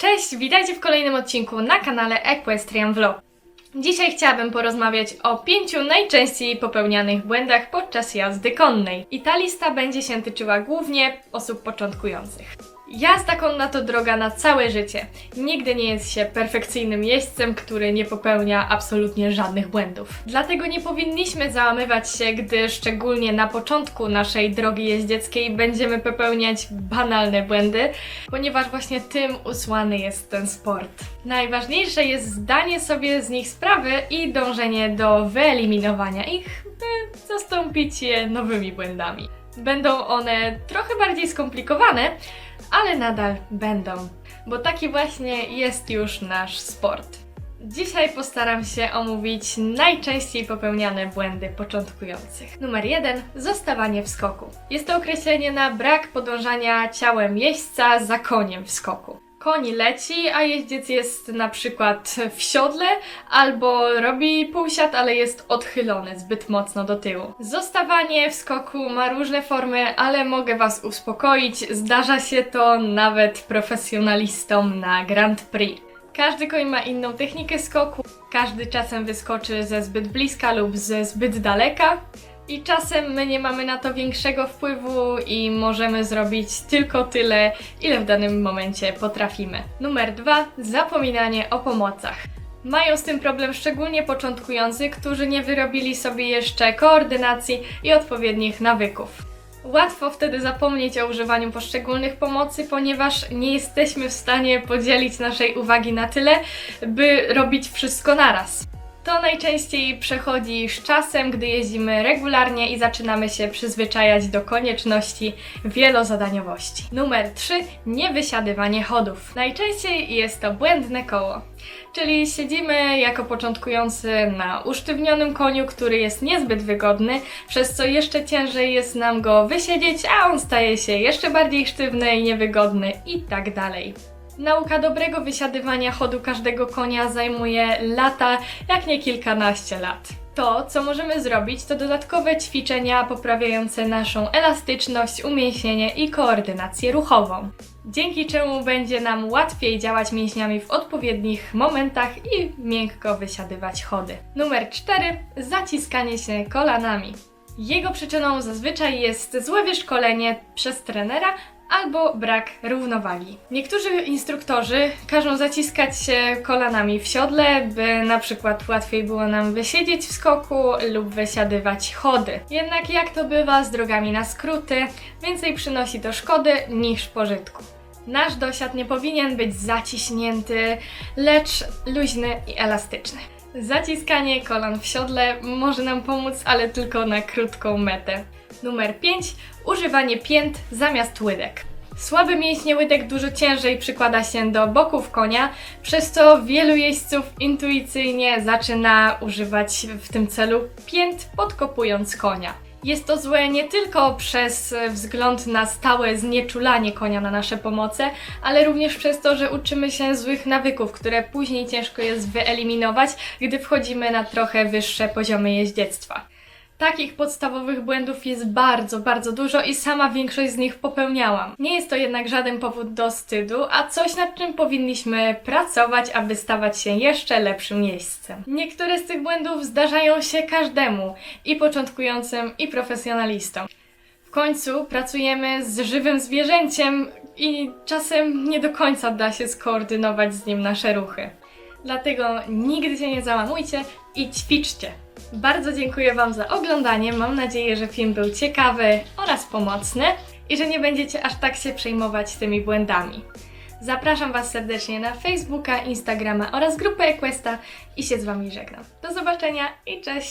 Cześć, witajcie w kolejnym odcinku na kanale Equestrian Vlog. Dzisiaj chciałabym porozmawiać o pięciu najczęściej popełnianych błędach podczas jazdy konnej. I ta lista będzie się tyczyła głównie osób początkujących. Jazda konna to droga na całe życie. Nigdy nie jest się perfekcyjnym jeźdźcem, który nie popełnia absolutnie żadnych błędów. Dlatego nie powinniśmy załamywać się, gdy szczególnie na początku naszej drogi jeździeckiej będziemy popełniać banalne błędy, ponieważ właśnie tym usłany jest ten sport. Najważniejsze jest zdanie sobie z nich sprawy i dążenie do wyeliminowania ich, by zastąpić je nowymi błędami. Będą one trochę bardziej skomplikowane, ale nadal będą, bo taki właśnie jest już nasz sport. Dzisiaj postaram się omówić najczęściej popełniane błędy początkujących. Numer 1. Zostawanie w skoku. Jest to określenie na brak podążania ciałem jeźdźca za koniem w skoku. Koń leci, a jeździec jest na przykład w siodle albo robi półsiad, ale jest odchylony zbyt mocno do tyłu. Zostawanie w skoku ma różne formy, ale mogę Was uspokoić, zdarza się to nawet profesjonalistom na Grand Prix. Każdy koń ma inną technikę skoku, każdy czasem wyskoczy ze zbyt bliska lub ze zbyt daleka. I czasem my nie mamy na to większego wpływu i możemy zrobić tylko tyle, ile w danym momencie potrafimy. Numer dwa: Zapominanie o pomocach. Mają z tym problem szczególnie początkujący, którzy nie wyrobili sobie jeszcze koordynacji i odpowiednich nawyków. Łatwo wtedy zapomnieć o używaniu poszczególnych pomocy, ponieważ nie jesteśmy w stanie podzielić naszej uwagi na tyle, by robić wszystko naraz. To najczęściej przechodzi z czasem, gdy jeździmy regularnie i zaczynamy się przyzwyczajać do konieczności wielozadaniowości. Numer 3. Niewysiadywanie chodów. Najczęściej jest to błędne koło. Czyli siedzimy jako początkujący na usztywnionym koniu, który jest niezbyt wygodny, przez co jeszcze ciężej jest nam go wysiedzieć, a on staje się jeszcze bardziej sztywny i niewygodny i tak dalej. Nauka dobrego wysiadywania chodu każdego konia zajmuje lata, jak nie kilkanaście lat. To, co możemy zrobić, to dodatkowe ćwiczenia poprawiające naszą elastyczność, umięśnienie i koordynację ruchową. Dzięki czemu będzie nam łatwiej działać mięśniami w odpowiednich momentach i miękko wysiadywać chody. Numer 4. Zaciskanie się kolanami. Jego przyczyną zazwyczaj jest złe wyszkolenie przez trenera albo brak równowagi. Niektórzy instruktorzy każą zaciskać się kolanami w siodle, by na przykład łatwiej było nam wysiedzieć w skoku lub wysiadywać chody. Jednak jak to bywa z drogami na skróty, więcej przynosi to szkody niż pożytku. Nasz dosiad nie powinien być zaciśnięty, lecz luźny i elastyczny. Zaciskanie kolan w siodle może nam pomóc, ale tylko na krótką metę. Numer 5. Używanie pięt zamiast łydek. Słaby mięśnie łydek dużo ciężej przykłada się do boków konia, przez co wielu jeźdźców intuicyjnie zaczyna używać w tym celu pięt, podkopując konia. Jest to złe nie tylko przez wzgląd na stałe znieczulanie konia na nasze pomoce, ale również przez to, że uczymy się złych nawyków, które później ciężko jest wyeliminować, gdy wchodzimy na trochę wyższe poziomy jeździectwa. Takich podstawowych błędów jest bardzo, bardzo dużo i sama większość z nich popełniałam. Nie jest to jednak żaden powód do wstydu, a coś nad czym powinniśmy pracować, aby stawać się jeszcze lepszym jeźdźcem. Niektóre z tych błędów zdarzają się każdemu, i początkującym, i profesjonalistom. W końcu pracujemy z żywym zwierzęciem i czasem nie do końca da się skoordynować z nim nasze ruchy. Dlatego nigdy się nie załamujcie i ćwiczcie. Bardzo dziękuję Wam za oglądanie. Mam nadzieję, że film był ciekawy oraz pomocny i że nie będziecie aż tak się przejmować tymi błędami. Zapraszam Was serdecznie na Facebooka, Instagrama oraz grupę Equesta i się z Wami żegnam. Do zobaczenia i cześć!